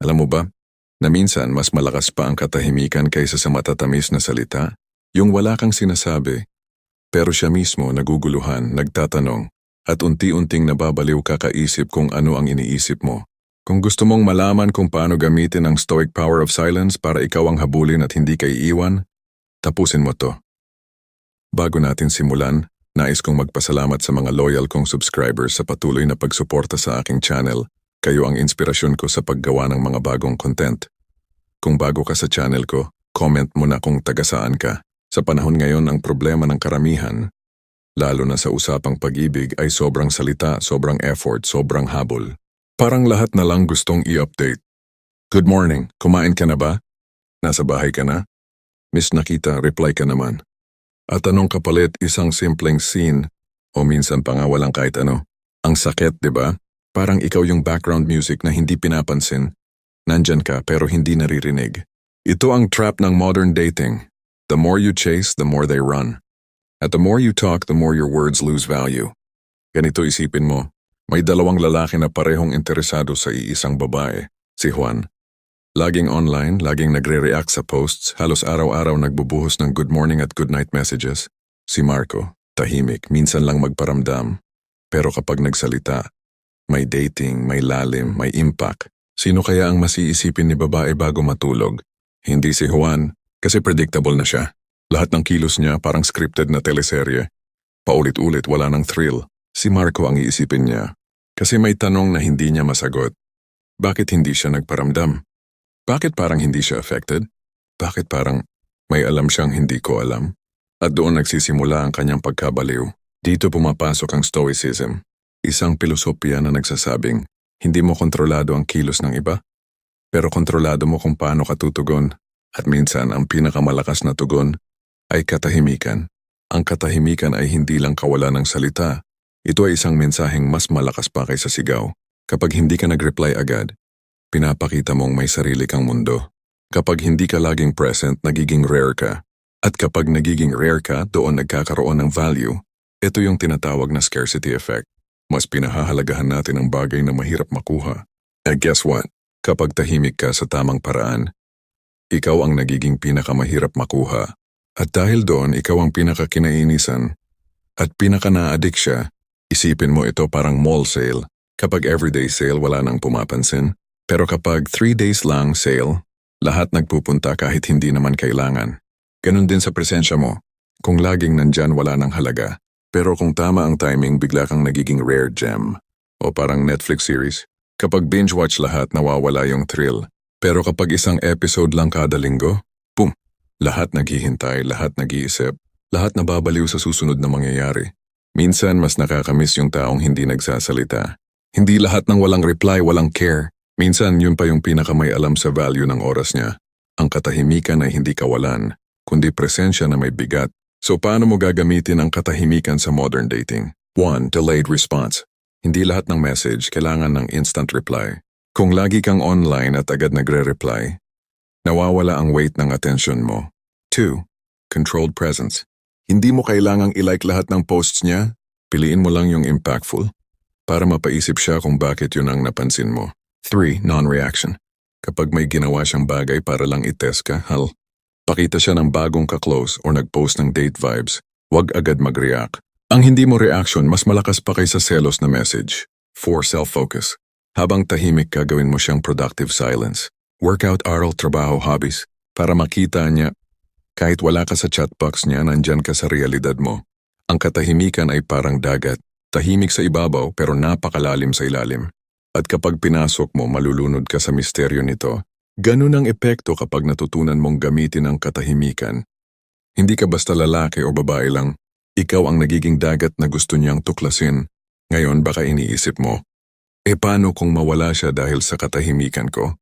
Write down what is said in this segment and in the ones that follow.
Alam mo ba, na minsan mas malakas pa ang katahimikan kaysa sa matatamis na salita, yung wala kang sinasabi, pero siya mismo naguguluhan, nagtatanong, at unti-unting nababaliw kakaisip kung ano ang iniisip mo. Kung gusto mong malaman kung paano gamitin ang stoic power of silence para ikaw ang habulin at hindi ka iiwan, tapusin mo to. Bago natin simulan, nais kong magpasalamat sa mga loyal kong subscribers sa patuloy na pagsuporta sa aking channel. Kayo ang inspirasyon ko sa paggawa ng mga bagong content. Kung bago ka sa channel ko, comment mo na kung taga saan ka. Sa panahon ngayon ang problema ng karamihan, lalo na sa usapang pag-ibig ay sobrang salita, sobrang effort, sobrang habol. Parang lahat na lang gustong i-update. Good morning, kumain ka na ba? Nasa bahay ka na? Miss Nakita, reply ka naman. At anong kapalit isang simpleng scene o minsan pa nga walang kahit ano. Ang sakit, di ba? Parang ikaw yung background music na hindi pinapansin. Nandyan ka pero hindi naririnig. Ito ang trap ng modern dating. The more you chase, the more they run. At the more you talk, the more your words lose value. Ganito isipin mo, may dalawang lalaki na parehong interesado sa iisang babae, si Juan. Laging online, laging nagre-react sa posts, halos araw-araw nagbubuhos ng good morning at good night messages. Si Marco, tahimik, minsan lang magparamdam. Pero kapag nagsalita, may dating, may lalim, may impact. Sino kaya ang masiisipin ni babae bago matulog? Hindi si Juan, kasi predictable na siya. Lahat ng kilos niya parang scripted na teleserye. Paulit-ulit wala ng thrill. Si Marco ang iisipin niya. Kasi may tanong na hindi niya masagot. Bakit hindi siya nagparamdam? Bakit parang hindi siya affected? Bakit parang may alam siyang hindi ko alam? At doon nagsisimula ang kanyang pagkabaliw. Dito pumapasok ang stoicism. Isang pilosopiya na nagsasabing, hindi mo kontrolado ang kilos ng iba, pero kontrolado mo kung paano ka tutugon. At minsan ang pinakamalakas na tugon ay katahimikan. Ang katahimikan ay hindi lang kawalan ng salita. Ito ay isang mensaheng mas malakas pa kaysa sigaw. Kapag hindi ka nag-reply agad, pinapakita mong may sarili kang mundo. Kapag hindi ka laging present, nagiging rare ka. At kapag nagiging rare ka, doon nagkakaroon ng value. Ito yung tinatawag na scarcity effect. Mas pinahahalagahan natin ang bagay na mahirap makuha. And guess what? Kapag tahimik ka sa tamang paraan, ikaw ang nagiging pinakamahirap makuha. At dahil doon, ikaw ang pinakakinainisan. At pinaka-na-addict siya, isipin mo ito parang mall sale. Kapag everyday sale, wala nang pumapansin. Pero kapag three days lang sale, lahat nagpupunta kahit hindi naman kailangan. Ganon din sa presensya mo. Kung laging nandyan, wala nang halaga. Pero kung tama ang timing, bigla kang nagiging rare gem. O parang Netflix series. Kapag binge-watch lahat, nawawala yung thrill. Pero kapag isang episode lang kada linggo, pum, lahat naghihintay, lahat nag-iisip, lahat nababaliw sa susunod na mangyayari. Minsan mas nakakamiss yung taong hindi nagsasalita. Hindi lahat ng walang reply, walang care. Minsan yun pa yung pinakamay alam sa value ng oras niya. Ang katahimikan ay hindi kawalan, kundi presensya na may bigat. So paano mo gagamitin ang katahimikan sa modern dating? 1. Delayed response. Hindi lahat ng message kailangan ng instant reply. Kung lagi kang online at agad nagre-reply, nawawala ang weight ng attention mo. 2. Controlled presence. Hindi mo kailangang ilike lahat ng posts niya, piliin mo lang yung impactful para mapaisip siya kung bakit yun ang napansin mo. 3. Non-reaction. Kapag may ginawa siyang bagay para lang itest ka, hal, pakita siya ng bagong ka-close or nag-post ng date vibes, wag agad mag-react. Ang hindi mo reaction mas malakas pa kaysa selos na message. 4. Self-focus. Habang tahimik ka, gawin mo siyang productive silence. Workout, aral, trabaho, hobbies. Para makita niya, kahit wala ka sa chatbox niya, nandyan ka sa realidad mo. Ang katahimikan ay parang dagat. Tahimik sa ibabaw pero napakalalim sa ilalim. At kapag pinasok mo, malulunod ka sa misteryo nito. Ganun ang epekto kapag natutunan mong gamitin ang katahimikan. Hindi ka basta lalaki o babae lang. Ikaw ang nagiging dagat na gusto niyang tuklasin. Ngayon baka iniisip mo, e paano kung mawala siya dahil sa katahimikan ko?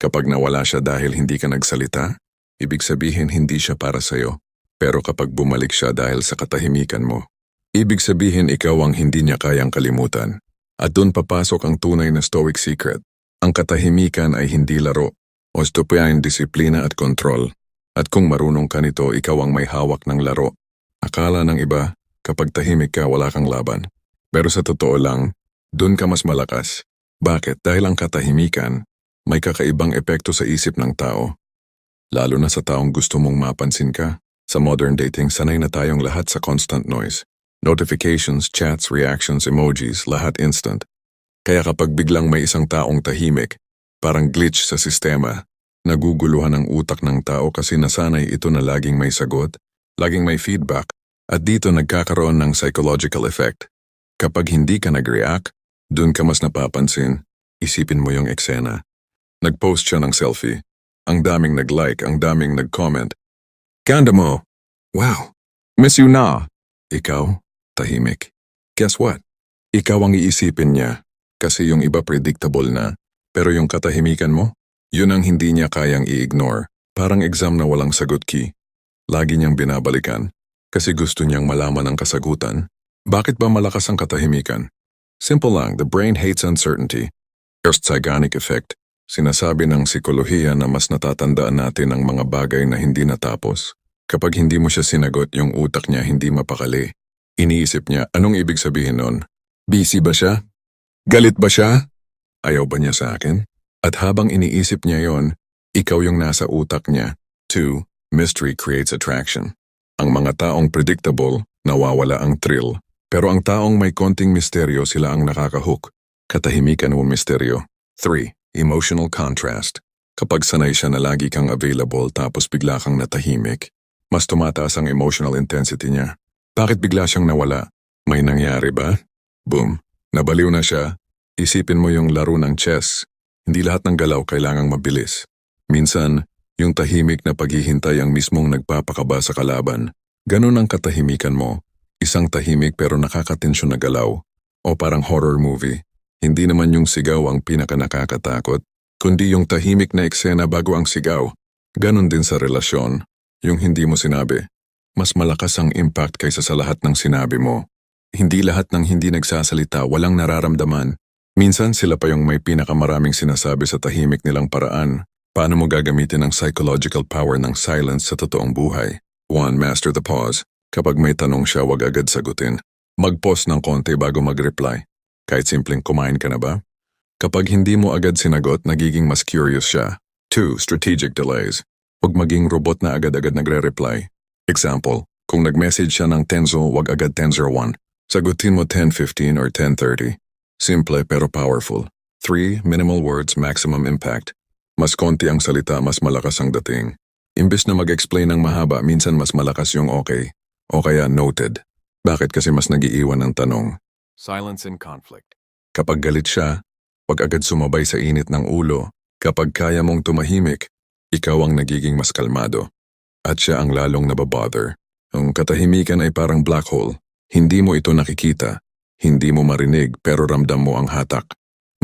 Kapag nawala siya dahil hindi ka nagsalita, ibig sabihin hindi siya para sa'yo. Pero kapag bumalik siya dahil sa katahimikan mo, ibig sabihin ikaw ang hindi niya kayang kalimutan. At doon papasok ang tunay na stoic secret. Ang katahimikan ay hindi laro. O stupayan disiplina at kontrol. At kung marunong ka nito, ikaw ang may hawak ng laro. Akala ng iba, kapag tahimik ka, wala kang laban. Pero sa totoo lang, doon ka mas malakas. Bakit? Dahil ang katahimikan may kakaibang epekto sa isip ng tao. Lalo na sa taong gusto mong mapansin ka. Sa modern dating, sanay na tayong lahat sa constant noise. Notifications, chats, reactions, emojis, lahat instant. Kaya kapag biglang may isang taong tahimik, parang glitch sa sistema, naguguluhan ang utak ng tao kasi nasanay ito na laging may sagot, laging may feedback, at dito nagkakaroon ng psychological effect. Kapag hindi ka nag-react, dun ka mas napapansin, isipin mo yung eksena. Nag-post siya ng selfie. Ang daming nag-like, ang daming nag-comment. Ganda mo! Wow! Miss you na! Ikaw, tahimik. Guess what? Ikaw ang iisipin niya. Kasi yung iba predictable na. Pero yung katahimikan mo, yun ang hindi niya kayang i-ignore. Parang exam na walang sagot key. Lagi niyang binabalikan. Kasi gusto niyang malaman ang kasagutan. Bakit ba malakas ang katahimikan? Simple lang, the brain hates uncertainty. First Zeigarnik effect. Sinasabi ng psikolohiya na mas natatandaan natin ang mga bagay na hindi natapos. Kapag hindi mo siya sinagot, yung utak niya hindi mapakali. Iniisip niya, anong ibig sabihin nun? Busy ba siya? Galit ba siya? Ayaw ba niya sa akin? At habang iniisip niya yon, ikaw yung nasa utak niya. 2. Mystery creates attraction. Ang mga taong predictable, nawawala ang thrill. Pero ang taong may konting misteryo sila ang nakakahook. Katahimikan mo misteryo. 3. Emotional contrast. Kapag sanay siya na lagi kang available tapos bigla kang natahimik, mas tumataas ang emotional intensity niya. Bakit bigla siyang nawala? May nangyari ba? Boom. Nabaliw na siya. Isipin mo yung laro ng chess. Hindi lahat ng galaw kailangang mabilis. Minsan, yung tahimik na paghihintay ang mismong nagpapakaba sa kalaban. Ganon ang katahimikan mo. Isang tahimik pero nakakatensyon na galaw. O parang horror movie. Hindi naman yung sigaw ang pinaka nakakatakot, kundi yung tahimik na eksena bago ang sigaw. Ganon din sa relasyon. Yung hindi mo sinabi. Mas malakas ang impact kaysa sa lahat ng sinabi mo. Hindi lahat ng hindi nagsasalita walang nararamdaman. Minsan sila pa yung may pinakamaraming sinasabi sa tahimik nilang paraan. Paano mo gagamitin ang psychological power ng silence sa totoong buhay? 1. Master the pause. Kapag may tanong siya, wag agad sagutin. Mag-pause ng konti bago mag-reply. Kahit simpleng kumain ka na ba? Kapag hindi mo agad sinagot, nagiging mas curious siya. 2. Strategic delays. Huwag maging robot na agad-agad nagre-reply. Example, kung nag-message siya ng Tenzo, wag agad Tenzer 1. Sagutin mo 10.15 or 10.30. Simple pero powerful. 3. Minimal words, maximum impact. Mas konti ang salita, mas malakas ang dating. Imbes na mag-explain ng mahaba, minsan mas malakas yung okay. O kaya noted. Bakit kasi mas nagiiwan ng tanong? Silence in conflict. Kapag galit siya, wag agad sumabay sa init ng ulo. Kapag kaya mong tumahimik, ikaw ang nagiging mas kalmado. At siya ang lalong nababother. Ang katahimikan ay parang black hole. Hindi mo ito nakikita. Hindi mo marinig pero ramdam mo ang hatak.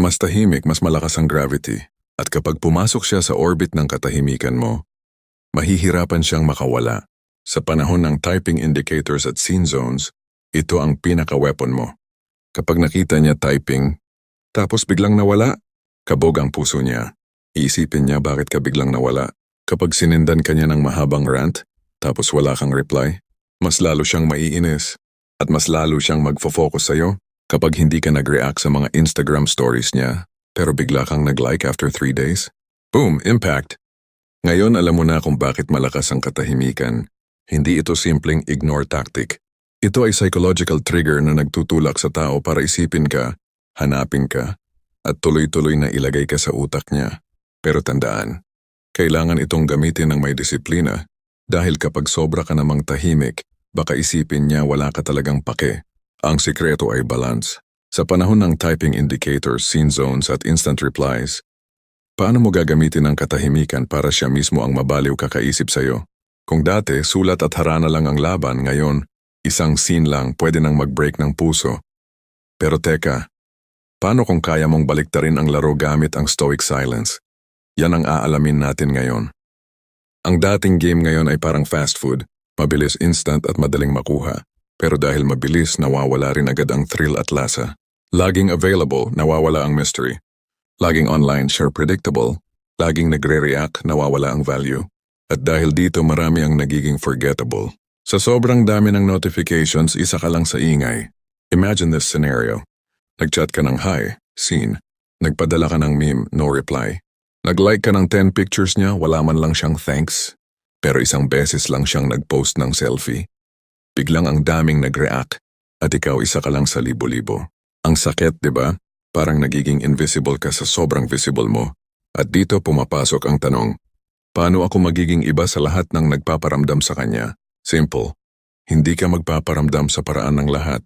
Mas tahimik, mas malakas ang gravity. At kapag pumasok siya sa orbit ng katahimikan mo, mahihirapan siyang makawala. Sa panahon ng typing indicators at scene zones, ito ang pinaka-weapon mo. Kapag nakita niya typing, tapos biglang nawala, kabog ang puso niya. Iisipin niya bakit ka biglang nawala. Kapag sinindan ka niya ng mahabang rant, tapos wala kang reply, mas lalo siyang maiinis. At mas lalo siyang magfo-focus sa'yo kapag hindi ka nag-react sa mga Instagram stories niya, pero bigla kang nag-like after 3 days. Boom! Impact! Ngayon alam mo na kung bakit malakas ang katahimikan. Hindi ito simpleng ignore tactic. Ito ay psychological trigger na nagtutulak sa tao para isipin ka, hanapin ka, at tuloy-tuloy na ilagay ka sa utak niya. Pero tandaan, kailangan itong gamitin ng may disiplina dahil kapag sobra ka namang tahimik, baka isipin niya wala ka talagang pake. Ang sikreto ay balance. Sa panahon ng typing indicators, scene zones at instant replies, paano mo gagamitin ang katahimikan para siya mismo ang mabaliw kakaisip sa'yo? Kung dati, sulat at harana lang ang laban, ngayon, isang scene lang pwede nang mag-break ng puso. Pero teka, paano kung kaya mong baliktarin ang laro gamit ang stoic silence? Yan ang aalamin natin ngayon. Ang dating game ngayon ay parang fast food, mabilis instant at madaling makuha. Pero dahil mabilis, nawawala rin agad ang thrill at lasa. Laging available, nawawala ang mystery. Laging online, sure predictable. Laging nagre-react, nawawala ang value. At dahil dito marami ang nagiging forgettable. Sa sobrang dami ng notifications, isa ka lang sa ingay. Imagine this scenario. Nagchat ka ng hi, seen. Nagpadala ka ng meme, no reply. Nag-like ka ng 10 pictures niya, wala man lang siyang thanks. Pero isang beses lang siyang nag-post ng selfie. Biglang ang daming nag-react at ikaw isa ka lang sa libo-libo. Ang sakit, di ba? Parang nagiging invisible ka sa sobrang visible mo. At dito pumapasok ang tanong, paano ako magiging iba sa lahat ng nagpaparamdam sa kanya? Simple. Hindi ka magpaparamdam sa paraan ng lahat.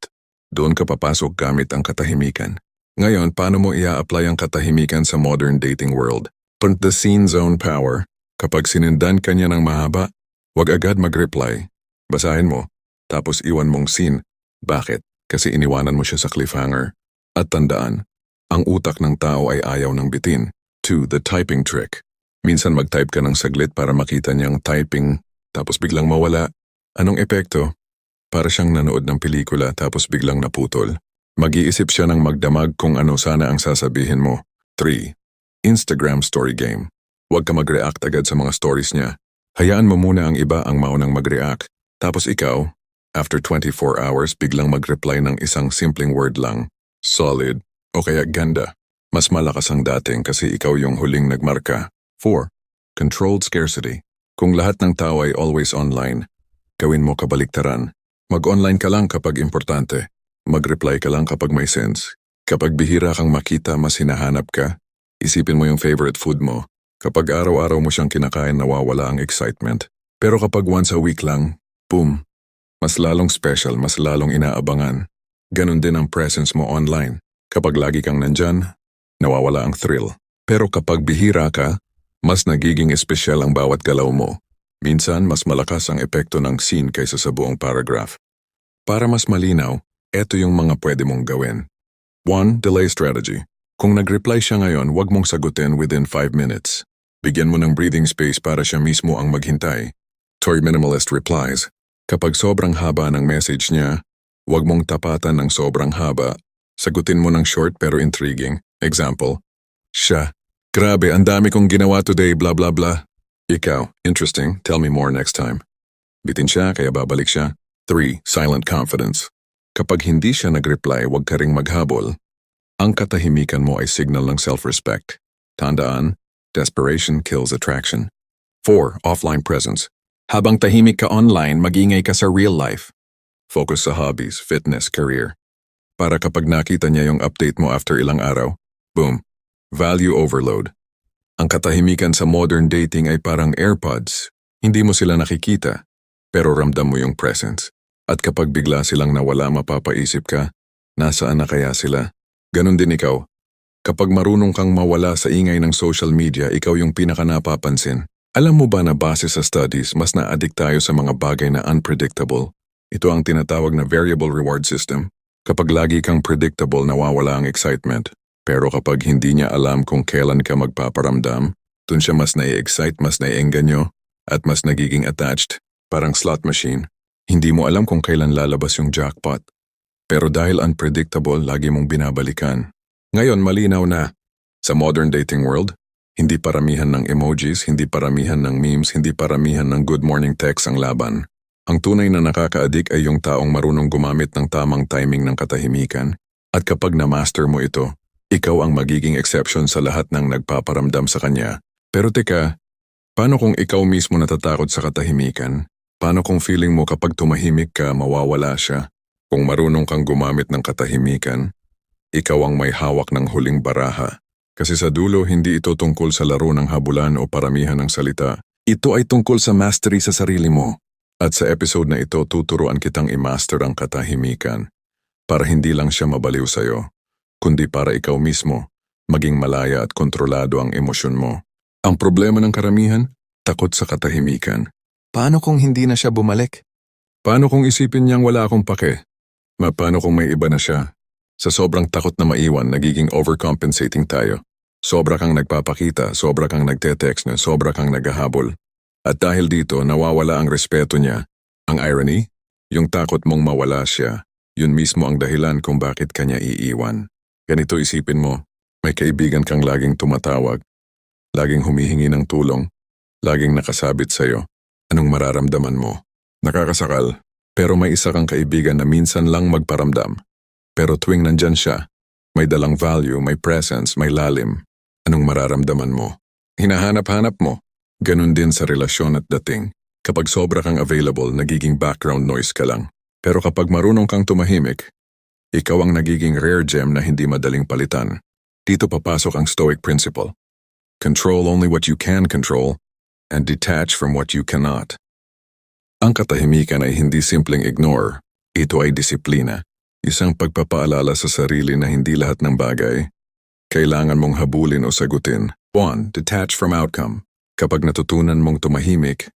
Doon ka papasok gamit ang katahimikan. Ngayon, paano mo ia-apply ang katahimikan sa modern dating world? Put the scene zone power. Kapag sinindan ka niya ng mahaba, huwag agad mag-reply. Basahin mo, tapos iwan mong scene. Bakit? Kasi iniwanan mo siya sa cliffhanger. At tandaan, ang utak ng tao ay ayaw ng bitin. 2. The typing trick. Minsan mag-type ka ng saglit para makita niyang typing, tapos biglang mawala. Anong epekto? Para siyang nanood ng pelikula tapos biglang naputol. Mag-iisip siya ng magdamag kung ano sana ang sasabihin mo. 3. Instagram story game. Huwag ka mag-react agad sa mga stories niya. Hayaan mo muna ang iba ang maunang mag-react. Tapos ikaw, after 24 hours, biglang mag-reply ng isang simpleng word lang. Solid. O kaya ganda. Mas malakas ang dating kasi ikaw yung huling nagmarka. 4. Controlled scarcity. Kung lahat ng tao ay always online, gawin mo kabaliktaran. Mag-online ka lang kapag importante. Mag-reply ka lang kapag may sense. Kapag bihira kang makita, mas hinahanap ka. Isipin mo yung favorite food mo. Kapag araw-araw mo siyang kinakain, nawawala ang excitement. Pero kapag once a week lang, boom. Mas lalong special, mas lalong inaabangan. Ganon din ang presence mo online. Kapag lagi kang nandyan, nawawala ang thrill. Pero kapag bihira ka, mas nagiging espesyal ang bawat galaw mo. Minsan, mas malakas ang epekto ng scene kaysa sa buong paragraph. Para mas malinaw, eto yung mga pwede mong gawin. 1. Delay strategy. Kung nag-reply siya ngayon, huwag mong sagutin within 5 minutes. Bigyan mo ng breathing space para siya mismo ang maghintay. Tory Minimalist replies, Kapag sobrang haba ng message niya, huwag mong tapatan ng sobrang haba. Sagutin mo ng short pero intriguing. Example, Siya, Grabe, ang dami kong ginawa today, blah blah blah. Ikaw, interesting, tell me more next time. Bitin siya kaya babalik siya. 3. Silent confidence. Kapag hindi siya nag-reply, huwag ka ring maghabol. Ang katahimikan mo ay signal ng self-respect. Tandaan, desperation kills attraction. 4. Offline presence. Habang tahimik ka online, magingay ka sa real life. Focus sa hobbies, fitness, career. Para kapag nakita niya yung update mo after ilang araw, boom, value overload. Ang katahimikan sa modern dating ay parang AirPods. Hindi mo sila nakikita, pero ramdam mo yung presence. At kapag bigla silang nawala mapapaisip ka, nasaan na kaya sila? Ganon din ikaw. Kapag marunong kang mawala sa ingay ng social media, ikaw yung pinaka napapansin. Alam mo ba na base sa studies, mas na-addict tayo sa mga bagay na unpredictable? Ito ang tinatawag na variable reward system. Kapag lagi kang predictable, nawawala ang excitement. Pero kapag hindi niya alam kung kailan ka magpaparamdam, dun siya mas nai-excite, mas nai-engganyo, at mas nagiging attached, parang slot machine. Hindi mo alam kung kailan lalabas yung jackpot. Pero dahil unpredictable, lagi mong binabalikan. Ngayon malinaw na, sa modern dating world, hindi paramihan ng emojis, hindi paramihan ng memes, hindi paramihan ng good morning text ang laban. Ang tunay na nakaka-addict ay yung taong marunong gumamit ng tamang timing ng katahimikan. At kapag na-master mo ito, ikaw ang magiging exception sa lahat ng nagpaparamdam sa kanya. Pero teka, paano kung ikaw mismo natatakot sa katahimikan? Paano kung feeling mo kapag tumahimik ka, mawawala siya? Kung marunong kang gumamit ng katahimikan, ikaw ang may hawak ng huling baraha. Kasi sa dulo, hindi ito tungkol sa laro ng habulan o paramihan ng salita. Ito ay tungkol sa mastery sa sarili mo. At sa episode na ito, tuturuan kitang i-master ang katahimikan para hindi lang siya mabaliw sa'yo, kundi para ikaw mismo maging malaya at kontrolado ang emosyon mo. Ang problema ng karamihan, takot sa katahimikan. Paano kung hindi na siya bumalik? Paano kung isipin niyang wala akong pake? Paano kung may iba na siya? Sa sobrang takot na maiwan, nagiging overcompensating tayo. Sobra kang nagpapakita, sobra kang nagte-text na, sobra kang naghahabol. At dahil dito, nawawala ang respeto niya. Ang irony? Yung takot mong mawala siya, yun mismo ang dahilan kung bakit kanya iiwan. Ganito isipin mo, may kaibigan kang laging tumatawag, laging humihingi ng tulong, laging nakasabit sa'yo. Anong mararamdaman mo? Nakakasakal, pero may isa kang kaibigan na minsan lang magparamdam. Pero tuwing nandyan siya, may dalang value, may presence, may lalim. Anong mararamdaman mo? Hinahanap-hanap mo. Ganon din sa relasyon at dating. Kapag sobra kang available, nagiging background noise ka lang. Pero kapag marunong kang tumahimik, ikaw ang nagiging rare gem na hindi madaling palitan. Dito papasok ang Stoic Principle. Control only what you can control and detach from what you cannot. Ang katahimikan ay hindi simpleng ignore. Ito ay disiplina. Isang pagpapaalala sa sarili na hindi lahat ng bagay kailangan mong habulin o sagutin. 1. Detach from outcome. Kapag natutunan mong tumahimik,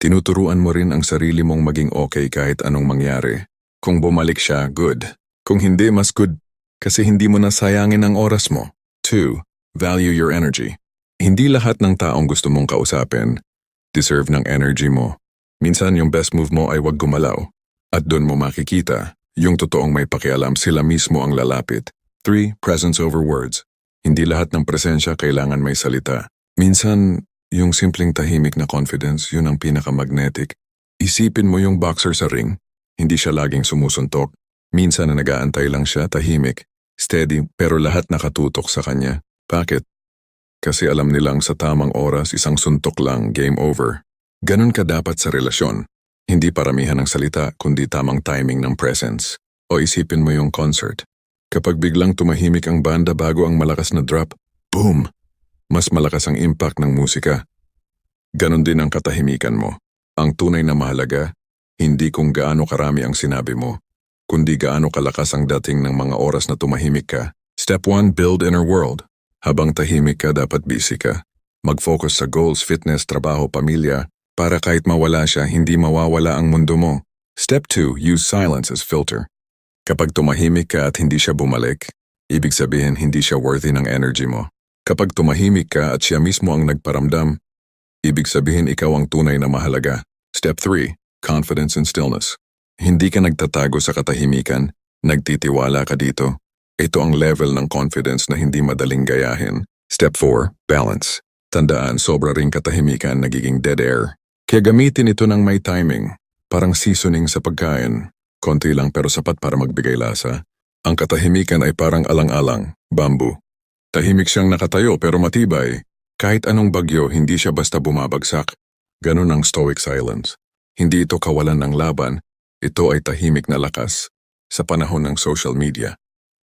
tinuturuan mo rin ang sarili mong maging okay kahit anong mangyari. Kung bumalik siya, good. Kung hindi, mas good kasi hindi mo nasayangin ang oras mo. 2. Value your energy. Hindi lahat ng taong gusto mong kausapin deserve ng energy mo. Minsan yung best move mo ay wag gumalaw. At doon mo makikita, yung totoong may pakialam sila mismo ang lalapit. 3. Presence over words. Hindi lahat ng presensya kailangan may salita. Minsan, yung simpleng tahimik na confidence, yun ang pinakamagnetic. Isipin mo yung boxer sa ring, hindi siya laging sumusuntok. Minsan na nagaantay lang siya, tahimik, steady, pero lahat nakatutok sa kanya. Bakit? Kasi alam nilang sa tamang oras, isang suntok lang, game over. Ganon ka dapat sa relasyon. Hindi paramihan ng salita, kundi tamang timing ng presence. O isipin mo yung concert. Kapag biglang tumahimik ang banda bago ang malakas na drop, boom! Mas malakas ang impact ng musika. Ganon din ang katahimikan mo. Ang tunay na mahalaga, hindi kung gaano karami ang sinabi mo, kundi gaano kalakas ang dating ng mga oras na tumahimik ka. Step 1, build inner world. Habang tahimik ka, dapat busy ka. Mag-focus sa goals, fitness, trabaho, pamilya, para kahit mawala siya, hindi mawawala ang mundo mo. Step 2, use silence as filter. Kapag tumahimik ka at hindi siya bumalik, ibig sabihin hindi siya worthy ng energy mo. Kapag tumahimik ka at siya mismo ang nagparamdam, ibig sabihin ikaw ang tunay na mahalaga. Step 3, confidence and stillness. Hindi ka nagtatago sa katahimikan, nagtitiwala ka dito. Ito ang level ng confidence na hindi madaling gayahin. Step 4, balance. Tandaan, sobra ring katahimikan nagiging dead air. Kaya gamitin ito ng may timing, parang seasoning sa pagkain. Konti lang pero sapat para magbigay lasa. Ang katahimikan ay parang alang-alang, bamboo. Tahimik siyang nakatayo pero matibay. Kahit anong bagyo, hindi siya basta bumabagsak. Ganon ang stoic silence. Hindi ito kawalan ng laban, ito ay tahimik na lakas sa panahon ng social media.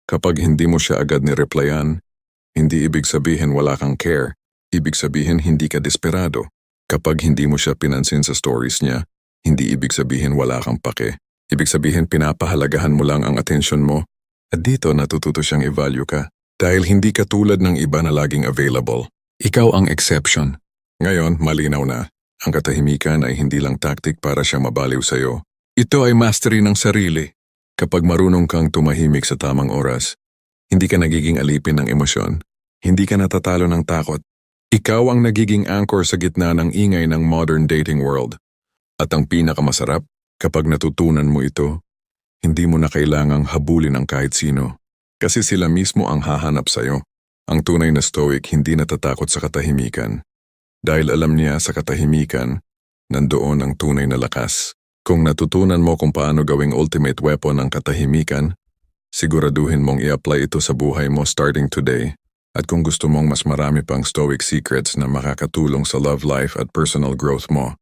Kapag hindi mo siya agad ni-replyan, hindi ibig sabihin wala kang care, ibig sabihin hindi ka desperado. Kapag hindi mo siya pinansin sa stories niya, hindi ibig sabihin wala kang pake. Ibig sabihin pinapahalagahan mo lang ang atensyon mo. At dito natututo siyang i-value ka. Dahil hindi ka tulad ng iba na laging available. Ikaw ang exception. Ngayon, malinaw na. Ang katahimikan ay hindi lang tactic para siya mabaliw sa'yo. Ito ay mastery ng sarili. Kapag marunong kang tumahimik sa tamang oras, hindi ka nagiging alipin ng emosyon, hindi ka natatalo ng takot. Ikaw ang nagiging anchor sa gitna ng ingay ng modern dating world. At ang pinakamasarap, kapag natutunan mo ito, hindi mo na kailangang habulin ang kahit sino. Kasi sila mismo ang hahanap sa'yo. Ang tunay na stoic hindi natatakot sa katahimikan. Dahil alam niya sa katahimikan, nandoon ang tunay na lakas. Kung natutunan mo kung paano gawing ultimate weapon ang katahimikan, siguraduhin mong i-apply ito sa buhay mo starting today. At kung gusto mong mas marami pang stoic secrets na makakatulong sa love life at personal growth mo,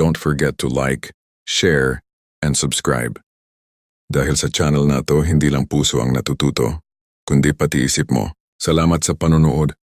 don't forget to like, share, and subscribe. Dahil sa channel na to, hindi lang puso ang natututo, kundi pati isip mo. Salamat sa panonood.